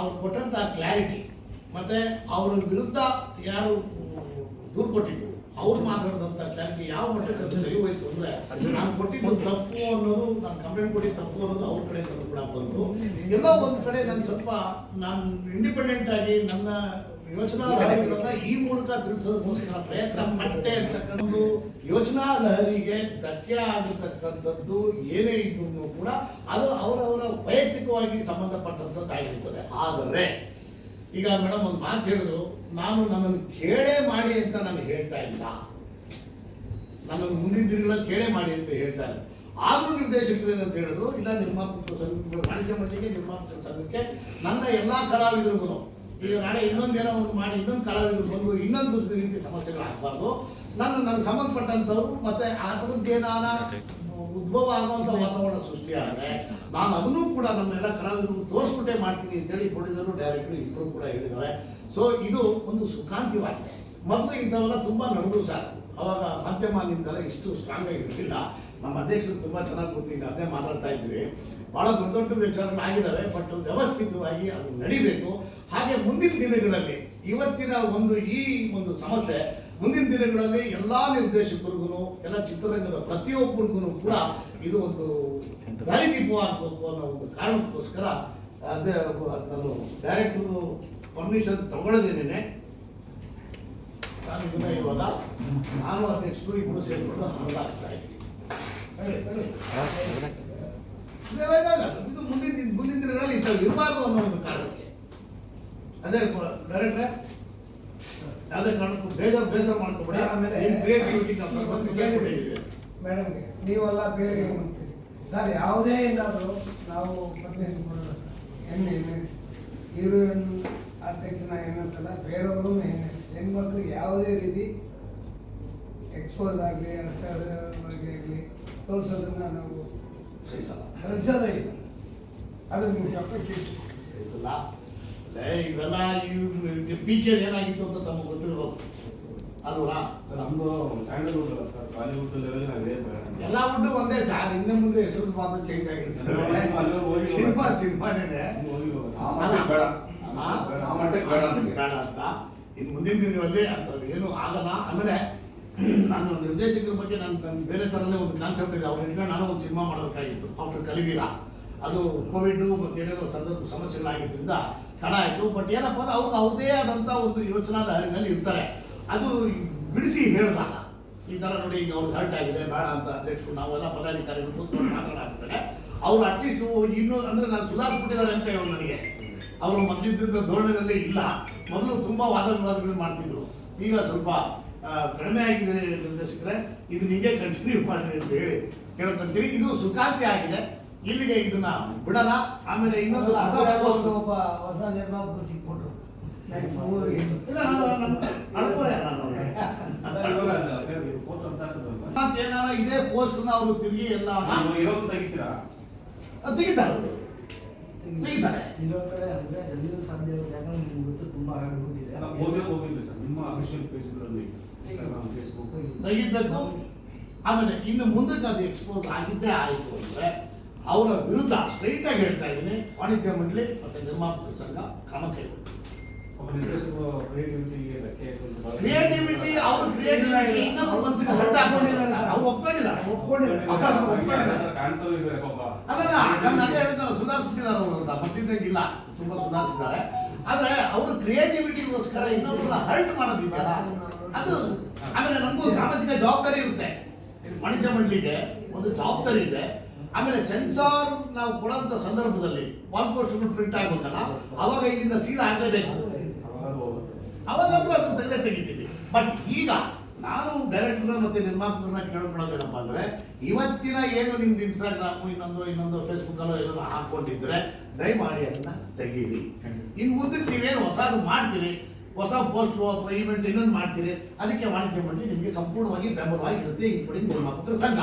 ಅವ್ರು ಕೊಟ್ಟಂತ ಕ್ಲಾರಿಟಿ ಮತ್ತೆ ಅವ್ರ ವಿರುದ್ಧ ಯಾರು ದೂರು ಕೊಟ್ಟಿದ್ರು ಅವ್ರು ಮಾತಾಡಿದಂಥ ಕ್ಲಾರಿಟಿ ಯಾವ ಮಟ್ಟಕ್ಕೆ ಅದು ಸರಿ ಹೋಯ್ತು ಅಂದ್ರೆ ನಾನು ಕೊಟ್ಟಿದ್ದು ತಪ್ಪು ಅನ್ನೋದು ನಾನು ಕಂಪ್ಲೇಂಟ್ ಕೊಟ್ಟಿದ್ದು ತಪ್ಪು ಅನ್ನೋದು ಅವ್ರ ಕಡೆ ಕೂಡ ಬಂತು. ಎಲ್ಲೋ ಒಂದ್ ಕಡೆ ನಾನು ಸ್ವಲ್ಪ ನಾನು ಇಂಡಿಪೆಂಡೆಂಟ್ ಆಗಿ ನನ್ನ ಯೋಚನಾ ಲಹರಿಗಳನ್ನ ಈ ಮೂಲಕ ತಿಳಿಸೋದಕ್ಕೋಸ್ಕರ ಪ್ರಯತ್ನ ಪಟ್ಟೆ ಅಂತಕ್ಕಂಥ ಒಂದು ಯೋಚನಾ ಲಹರಿಗೆ ಧಕ್ಕೆ ಆಗತಕ್ಕಂಥದ್ದು ಏನೇ ಇದ್ರೂ ಕೂಡ ಅದು ಅವರವರ ವೈಯಕ್ತಿಕವಾಗಿ ಸಂಬಂಧಪಟ್ಟಂತದ್ದಾಗಿರ್ತದೆ ಆದರೆ, ಈಗ ಮೇಡಮ್ ಒಂದು ಮಾತು ಹೇಳಿದ್ರು, ನಾನು ನನ್ನನ್ನು ಕೇಳೇ ಮಾಡಿ ಅಂತ ನಾನು ಹೇಳ್ತಾ ಇಲ್ಲ. ನನ್ನನ್ನು ಮುಂದಿನ ದಿನಗಳಲ್ಲಿ ಕೇಳೇ ಮಾಡಿ ಅಂತ ಹೇಳ್ತಾ ಇಲ್ಲ. ಆದರೂ ನಿರ್ದೇಶಕರು ಏನಂತ ಹೇಳಿದ್ರು, ಇಲ್ಲ ನಿರ್ಮಾಪಕರ ಸಂಘ ವಾಣಿಜ್ಯ ಮಟ್ಟಿಗೆ ನಿರ್ಮಾಪಕರ ಸಂಘಕ್ಕೆ ನನ್ನ ಎಲ್ಲಾ ಕಲಾವಿದರಿಗೂ ಈಗ ನಾಳೆ ಇನ್ನೊಂದು ಏನೋ ಒಂದು ಮಾಡಿ, ಇನ್ನೊಂದು ಕಲಾವಿದರು ಬಂದು ಇನ್ನೊಂದು ರೀತಿ ಸಮಸ್ಯೆಗಳು ಆಗಬಾರ್ದು. ನನ್ನ, ನನಗೆ ಸಂಬಂಧಪಟ್ಟಂಥವ್ರು ಮತ್ತೆ ಆ ಉದ್ಭವ ಆಗುವಂಥ ವಾತಾವರಣ ಸೃಷ್ಟಿಯಾದರೆ ನಾನು ಅದನ್ನೂ ಕೂಡ ನಮ್ಮೆಲ್ಲ ಕಲಾವಿದರು ತೋರಿಸ್ಬಿಟ್ಟೆ ಮಾಡ್ತೀನಿ ಅಂತೇಳಿ ಪ್ರೊಡ್ಯೂಸರು ಡೈರೆಕ್ಟರ್ ಇಬ್ಬರು ಕೂಡ ಹೇಳಿದ್ದಾರೆ. ಸೊ ಇದು ಒಂದು ಸುಖಾಂತಿವಾಗಿದೆ ಮೊದಲು ಇಂಥವೆಲ್ಲ ತುಂಬ ನಡೆದು ಸರ್ ಅವಾಗ ಮಾಧ್ಯಮದಿಂದಲೇ ಇಷ್ಟು ಸ್ಟ್ರಾಂಗ್ ಆಗಿ ಇರಲಿಲ್ಲ. ನಮ್ಮ ಅಧ್ಯಕ್ಷರು ತುಂಬ ಚೆನ್ನಾಗಿ ಗೊತ್ತಿಲ್ಲ, ಅದೇ ಮಾತಾಡ್ತಾ ಇದ್ವಿ. ಭಾಳ ದೊಡ್ಡ ದೊಡ್ಡ ವಿಚಾರಗಳು ಆಗಿದ್ದಾವೆ ಬಟ್ ವ್ಯವಸ್ಥಿತವಾಗಿ ಅದು ನಡಿಬೇಕು. ಹಾಗೆ ಮುಂದಿನ ದಿನಗಳಲ್ಲಿ, ಇವತ್ತಿನ ಒಂದು ಈ ಒಂದು ಸಮಸ್ಯೆ, ಮುಂದಿನ ದಿನಗಳಲ್ಲಿ ಎಲ್ಲಾ ನಿರ್ದೇಶಕರಿಗೂ, ಎಲ್ಲ ಚಿತ್ರರಂಗದ ಪ್ರತಿಯೊಬ್ಬರಿಗೂ ಕೂಡ ಇದು ಒಂದು ದಾರಿದೀಪವಾಗಬೇಕು ಅನ್ನೋ ಒಂದು ಕಾರಣಕ್ಕೋಸ್ಕರ ಅದೇ ನಾನು ಡೈರೆಕ್ಟರ್ ಪರ್ಮಿಷನ್ ತಗೊಳ್ಳೋದೇನೆ ನಾನು ಇವಾಗ, ನಾನು ಅಧ್ಯಕ್ಷರು ಇಬ್ಬರು ಸೇರಿಕೊಂಡು ಹರಿದಾಗ್ತಾ ಇದ್ದೀವಿ ಇದು ಮುಂದಿನ ದಿನ- ಮುಂದಿನ ದಿನಗಳಲ್ಲಿ ಇಂಥವು ಇರಬಾರ್ದು ಅನ್ನೋ ಒಂದು ಕಾರಣಕ್ಕೆ ಅದೇ ಡೈರೆಕ್ಟ್ರೆ ಯಾವುದೇ ಕಾರಣಕ್ಕೂ ಬೇಜಾರು ಬೇಸರ ಮಾಡ್ಕೊಬೇಡಿ ಕ್ರಿಯೇಟಿವಿಟಿ ಮೇಡಮ್ ನೀವೆಲ್ಲ ಬೇರೆ ಅಂತೀರಿ ಸರ್ ಯಾವುದೇ ಏನಾದರೂ ನಾವು ಪರ್ಮಿಷನ್ ಕೊಡೋಲ್ಲ ಸರ್ ಹೆಣ್ಣು ಹೆಣ್ಣು ಹೀರೋಯಿನ್ ಅಧ್ಯಕ್ಷನ ಏನಂತಲ್ಲ ಬೇರೆಯವರು ಹೆಣ್ಣು ಹೆಣ್ಮಕ್ಳಿಗೆ ಯಾವುದೇ ರೀತಿ ಎಕ್ಸ್ಪೋಸ್ ಆಗಲಿ ಅಸರ್ ಆಗಲಿ ತೋರಿಸೋದನ್ನ ನಾವು ಸಹಿಸಲ್ಲ. ಸಹಿಸೋದೇ ಇಲ್ಲ. ಅದು ನಿಮ್ಗೆ ಅಪ್ಪಕ್ಕೆ ಸಹಿಸಲ್ಲ. ಲೇ, ಇವೆಲ್ಲ ಪಿ ಕೆ ಏನಾಗಿತ್ತು ಅಂತ ತಮಗೆ ಗೊತ್ತಿರ್ಬೇಕು ಅಲ್ವಾ ಸರ್ ನಮ್ದು ಸ್ಯಾಂಡಲ್ವುಡ್ ಅಲ್ಲ ಸರ್ ಬಾಲಿವುಡ್ ಲೆವೆಲ್ ಎಲ್ಲ ಉಂಟು ಒಂದೇ ಸರ್ ಹಿಂದೆ ಮುಂದೆ ಹೆಸರು ಮಾತ್ರ ಚೇಂಜ್ ಆಗಿರ್ತದೆ ಸಿನಿಮಾ ಸಿನಿಮಾನೇ ಬೇಡ. ಆ? ಆ ಮಟ್ಟಕ್ಕೆ ಬೇಡ ಅಂತ. ಇನ್ನು ಮುಂದಿನ ದಿನಗಳಲ್ಲಿ ಅಂತ ಏನು ಆಗಲ್ಲ. ಆಮೇಲೆ ನಾನು ನಿರ್ದೇಶಕರ ಬಗ್ಗೆ ನಾನು ಬೇರೆ ಥರನೇ ಒಂದು ಕಾನ್ಸೆಪ್ಟ್ ಇದೆ. ಅವ್ರು ಇಟ್ಕೊಂಡು ನಾನು ಒಂದು ಸಿನಿಮಾ ಮಾಡಬೇಕಾಗಿತ್ತು. ಆಫ್ಟರ್ ಕಲಿವೀರ. ಅದು ಕೋವಿಡ್ ಮತ್ತು ಏನೇನೋ ಸಂದರ್ಭ ಸಮಸ್ಯೆಗಳಾಗಿದ್ದರಿಂದ ತಡ ಆಯಿತು. ಬಟ್ ಏನಪ್ಪ ಅಂದ್ರೆ ಅವ್ರಿಗೆ ಅವ್ರದೇ ಆದಂಥ ಒಂದು ಯೋಚನಾ ದಾರಿನಲ್ಲಿ ಇರ್ತಾರೆ. ಅದು ಬಿಡಿಸಿ ಹೇಳಿದಾಗ, ಈ ಥರ ನೋಡಿ ಈಗ ಅವ್ರಿಗೆ ಹರ್ಟ್ ಆಗಿದೆ, ಬೇಡ ಅಂತ ಅಧ್ಯಕ್ಷರು, ನಾವೆಲ್ಲ ಪದಾಧಿಕಾರಿಗಳು ಕೂತ್ಕೊಂಡು ಮಾತಾಡ್ತಾರೆ ಅವ್ರು ಅಟ್ಲೀಸ್ಟ್ ಇನ್ನೂ ಅಂದರೆ ನಾನು ಸುಧಾರಿಸ್ಬಿಟ್ಟಿದ್ದಾರೆ ಅಂತ ಹೇಳೋ ನನಗೆ. ಅವರು ಮನಸ್ಸಿದ್ದ ಧೋರಣೆಯಲ್ಲೇ ಇಲ್ಲ. ಮೊದಲು ತುಂಬ ವಾದ ವಿವಾದಗಳು ಮಾಡ್ತಿದ್ರು. ಈಗ ಸ್ವಲ್ಪ ಕಡಿಮೆ ಆಗಿದೆ ನಿರ್ದೇಶಕರೇ ಇದು ನಿಮಗೆ ಕಂಟಿನ್ಯೂ ಮಾಡಿ ಅಂತ ಹೇಳಿ ಕೇಳ್ಕೊಂತೀವಿ. ಇದು ಸುಖಾಂತಿ ಆಗಿದೆ. ಇಲ್ಲಿಗೆ ಇದನ್ನ ಬಿಡಲ್ಲ. ಆಮೇಲೆ ಇನ್ನೊಂದು ಹೊಸ ಒಬ್ಬ ಹೊಸ ನಿರ್ಮಾಪಕ ಸಿಕ್ಬಿಟ್ರು. ಇದೇ. ಪೋಸ್ಟ್ ಅವರು ತಿರುಗಿ ಎಲ್ಲ ತೆಗಿತೀರಾ? ಇರೋ ಕಡೆ ಅಂದ್ರೆ ಸಾಧ್ಯ ಇಲ್ಲ. ಯಾಕಂದ್ರೆ ನಿಮ್ಗೆ ಗೊತ್ತು ತುಂಬಾ ನಿಮ್ಮ ಅಫಿಷಿಯಲ್ ಪೇಜ್ಗಳಲ್ಲಿ ತೆಗಿಬೇಕು ಆಮೇಲೆ ಇನ್ನು ಮುಂದಕ್ಕೆ ಅದು ಎಕ್ಸ್ಪೋಸ್ ಆಗಿದ್ದೇ ಆಯಿತು ಅಂದರೆ ಅವರ ವಿರುದ್ಧ ಸ್ಟ್ರೈಟ್ ಆಗಿ ಹೇಳ್ತಾ ಇದ್ದೀನಿ. ವಾಣಿಜ್ಯ ಮಂಡಳಿ ಮತ್ತು ನಿರ್ಮಾಪಕ ಸಂಘ ಕ್ರಮ ಕೈಗೊಳ್ಳಿ ಒಬ್ಬ ನಿರ್ದೇಶಕರು ಕ್ರಿಯೇಟಿವಿಟಿಗೆ ಧಕ್ಕೆ ಆಯ್ತು ಅಂತ ಭಾಳ- ಕ್ರಿಯೇಟಿವಿಟಿ ಅವರು ಕ್ರಿಯೇಟಿವಿಟಿ ಮನಸ್ಸಿಗೆ ಹೊರಟ ಹಾಕೊಂಡಿದ್ದಾರೆ. ಒಪ್ಕೊಂಡಿದ್ದಾರೆ. ಅವ್ರು ಒಪ್ಕೊಂಡಿದ್ದಾರೆ. ಅಲ್ಲಲ್ಲ ನಾನು ಅದೇ ಹೇಳಿದ್ನಲ್ಲ ಸುಧಾರಿಸ್ಬಿಟ್ಟಿದ್ದಾರೆ ಅವರು ಅಂತ. ಮತ್ತಿದ್ದಂಗಿಲ್ಲ ತುಂಬಾ ಸುಧಾರಿಸಿದ್ದಾರೆ. ಆದ್ರೆ ಅವರು ಕ್ರಿಯೇಟಿವಿಟಿಗೋಸ್ಕರ ಇನ್ನೊಬ್ಬರನ್ನ ಹರ್ಟ್ ಮಾಡೋದಿದೆಯಲ್ಲ? ಅದು ಆಮೇಲೆ ನಮಗೂ ಸಾಮಾಜಿಕ ಜವಾಬ್ದಾರಿ ಇರುತ್ತೆ. ವಾಣಿಜ್ಯ ಮಂಡಳಿಗೆ ಒಂದು ಜವಾಬ್ದಾರಿ ಇದೆ. ಆಮೇಲೆ ಸೆನ್ಸಾರ್ ನಾವು ಕೊಡೋಂಥ ಸಂದರ್ಭದಲ್ಲಿ ವಾಲ್ ಪೋಸ್ಟ್ಗಳು ಪ್ರಿಂಟ್ ಆಗುತ್ತಲ್ಲ ಅವಾಗ ಇಲ್ಲಿಂದ ಸೀಲ್ ಹೋಗುತ್ತೆ ಅವಾಗಾದ್ರೂ ಅದನ್ನ ತೆಗೆದೇ ತೆಗಿತೀವಿ. ಬಟ್ ಈಗ ನಾನು ಡೈರೆಕ್ಟರ್ ಮತ್ತೆ ನಿರ್ಮಾಪಕರನ್ನ ಕೇಳ್ಕೊಳ್ಳೋದೇನಪ್ಪ ಅಂದ್ರೆ, ಇವತ್ತಿನ ಏನು ನಿಮ್ದು ಇನ್ಸ್ಟಾಗ್ರಾಮು ಇನ್ನೊಂದು ಇನ್ನೊಂದು ಫೇಸ್ಬುಕ್ ಅಲ್ಲೋ ಏನೋ ಹಾಕೊಂಡಿದ್ರೆ ದಯಮಾಡಿ ಅದನ್ನ ತೆಗೀರಿ. ಇನ್ನು ಮುಂದಕ್ಕೆ ನೀವೇನು ಹೊಸದು ಮಾಡ್ತೀರಿ ಹೊಸ ಪೋಸ್ಟ್ ಅಥವಾ ಈವೆಂಟ್ ಇನ್ನೊಂದು ಮಾಡ್ತೀರಿ, ಅದಕ್ಕೆ ವಾಣಿಜ್ಯ ಮಂಡಳಿ ನಿಮಗೆ ಸಂಪೂರ್ಣವಾಗಿ ಬೆಂಬಲವಾಗಿರುತ್ತೆ ಇನ್ಕ್ಲೂಡಿಂಗ್ ನಿರ್ಮಾಪಕರ ಸಂಘ.